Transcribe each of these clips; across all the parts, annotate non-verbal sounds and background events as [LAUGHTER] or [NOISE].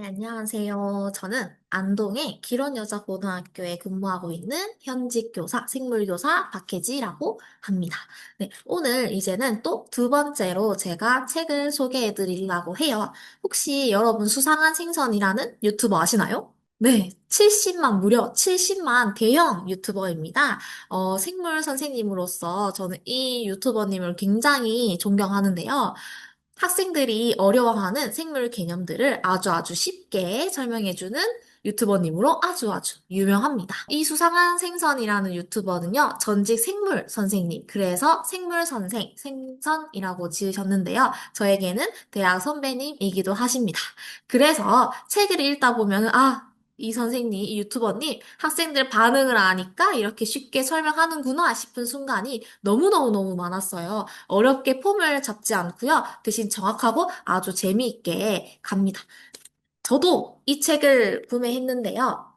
네, 안녕하세요. 저는 안동의 기런여자고등학교에 근무하고 있는 현직 교사, 생물교사 박혜지라고 합니다. 네, 오늘 이제는 또 두 번째로 제가 책을 소개해 드리려고 해요. 혹시 여러분 수상한 생선이라는 유튜버 아시나요? 네, 70만, 무려 70만 대형 유튜버입니다. 어, 생물 선생님으로서 저는 이 유튜버님을 굉장히 존경하는데요. 학생들이 어려워하는 생물 개념들을 아주 아주 쉽게 설명해주는 유튜버님으로 아주 아주 유명합니다. 이 수상한 생선이라는 유튜버는요, 전직 생물 선생님, 그래서 생물 선생, 생선이라고 지으셨는데요. 저에게는 대학 선배님이기도 하십니다. 그래서 책을 읽다 보면, 아, 이 선생님, 이 유튜버님, 학생들 반응을 아니까 이렇게 쉽게 설명하는구나 싶은 순간이 너무너무너무 많았어요. 어렵게 폼을 잡지 않고요. 대신 정확하고 아주 재미있게 갑니다. 저도 이 책을 구매했는데요.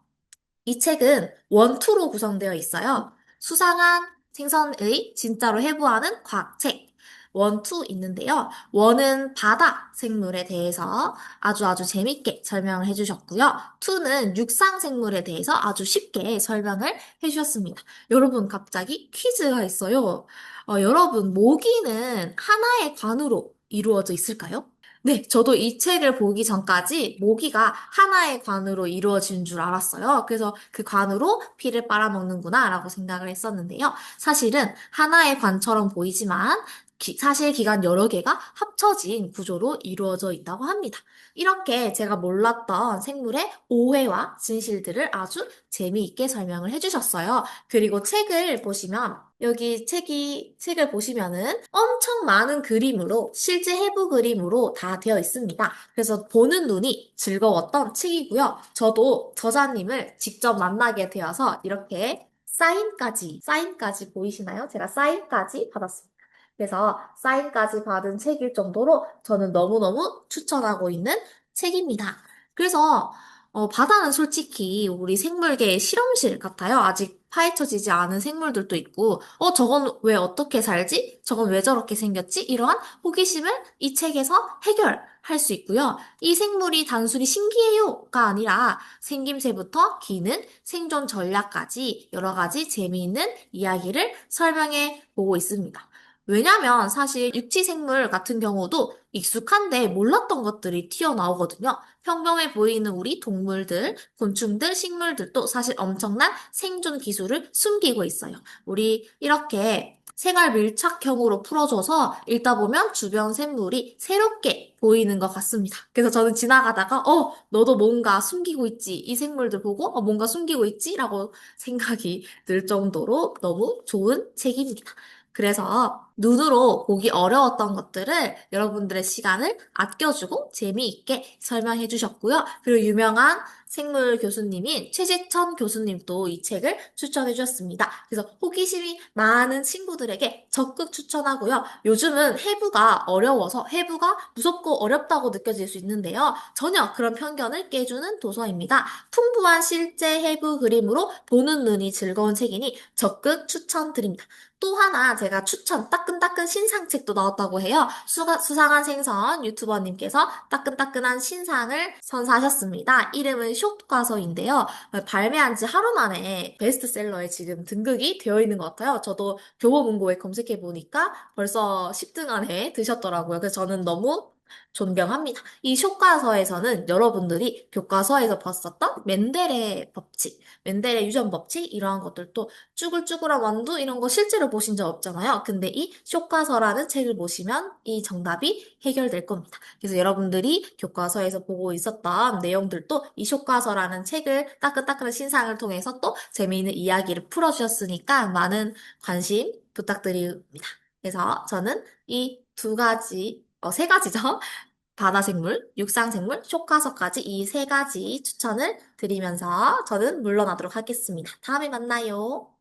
이 책은 원투로 구성되어 있어요. 수상한 생선의 진짜로 해부하는 과학책. 원 투 있는데요. 원은 바다 생물에 대해서 아주 아주 재밌게 설명을 해주셨고요. 투는 육상 생물에 대해서 아주 쉽게 설명을 해주셨습니다. 여러분, 갑자기 퀴즈가 있어요. 어, 여러분, 모기는 하나의 관으로 이루어져 있을까요? 네, 저도 이 책을 보기 전까지 모기가 하나의 관으로 이루어진 줄 알았어요. 그래서 그 관으로 피를 빨아먹는구나 라고 생각을 했었는데요. 사실은 하나의 관처럼 보이지만 기- 사실 기관 여러 개가 합쳐진 구조로 이루어져 있다고 합니다. 이렇게 제가 몰랐던 생물의 오해와 진실들을 아주 재미있게 설명을 해주셨어요. 그리고 책을 보시면 여기 책이 책을 보시면은 엄청 많은 그림으로 실제 해부 그림으로 다 되어 있습니다. 그래서 보는 눈이 즐거웠던 책이고요. 저도 저자님을 직접 만나게 되어서 이렇게 사인까지 사인까지 보이시나요? 제가 사인까지 받았습니다. 그래서 사인까지 받은 책일 정도로 저는 너무너무 추천하고 있는 책입니다. 그래서 어, 바다는 솔직히 우리 생물계의 실험실 같아요. 아직 파헤쳐지지 않은 생물들도 있고, 어, 저건 왜 어떻게 살지? 저건 왜 저렇게 생겼지? 이러한 호기심을 이 책에서 해결할 수 있고요. 이 생물이 단순히 신기해요가 아니라 생김새부터 기능, 생존 전략까지 여러 가지 재미있는 이야기를 설명해 보고 있습니다. 왜냐면 사실 육지생물 같은 경우도 익숙한데 몰랐던 것들이 튀어나오거든요. 평범해 보이는 우리 동물들, 곤충들, 식물들도 사실 엄청난 생존 기술을 숨기고 있어요. 우리 이렇게 생활 밀착형으로 풀어줘서 읽다 보면 주변 생물이 새롭게 보이는 것 같습니다. 그래서 저는 지나가다가, 어, 너도 뭔가 숨기고 있지. 이 생물들 보고, 어, 뭔가 숨기고 있지? 라고 생각이 들 정도로 너무 좋은 책입니다. 그래서 눈으로 보기 어려웠던 것들을 여러분들의 시간을 아껴주고 재미있게 설명해 주셨고요. 그리고 유명한 생물 교수님인 최재천 교수님도 이 책을 추천해 주셨습니다. 그래서 호기심이 많은 친구들에게 적극 추천하고요. 요즘은 해부가 어려워서 해부가 무섭고 어렵다고 느껴질 수 있는데요. 전혀 그런 편견을 깨주는 도서입니다. 풍부한 실제 해부 그림으로 보는 눈이 즐거운 책이니 적극 추천드립니다. 또 하나 제가 추천 따끈따끈 신상책도 나왔다고 해요. 수가, 수상한 생선 유튜버님께서 따끈따끈한 신상을 선사하셨습니다. 이름은 숏과서인데요. 발매한 지 하루 만에 베스트셀러에 지금 등극이 되어 있는 것 같아요. 저도 교보문고에 검색해 보니까 벌써 10등 안에 드셨더라고요. 그래서 저는 너무 존경합니다. 이 교과서에서는 여러분들이 교과서에서 봤었던 멘델의 법칙, 멘델의 유전 법칙 이러한 것들도 쭈글쭈글한 완두 이런 거 실제로 보신 적 없잖아요. 근데 이 교과서라는 책을 보시면 이 정답이 해결될 겁니다. 그래서 여러분들이 교과서에서 보고 있었던 내용들도 이 교과서라는 책을 따끈따끈한 신상을 통해서 또 재미있는 이야기를 풀어주셨으니까 많은 관심 부탁드립니다. 그래서 저는 이 두 가지, 어, 세 가지죠. [LAUGHS] 바다생물, 육상생물, 쇼카서까지 이 세 가지 추천을 드리면서 저는 물러나도록 하겠습니다. 다음에 만나요.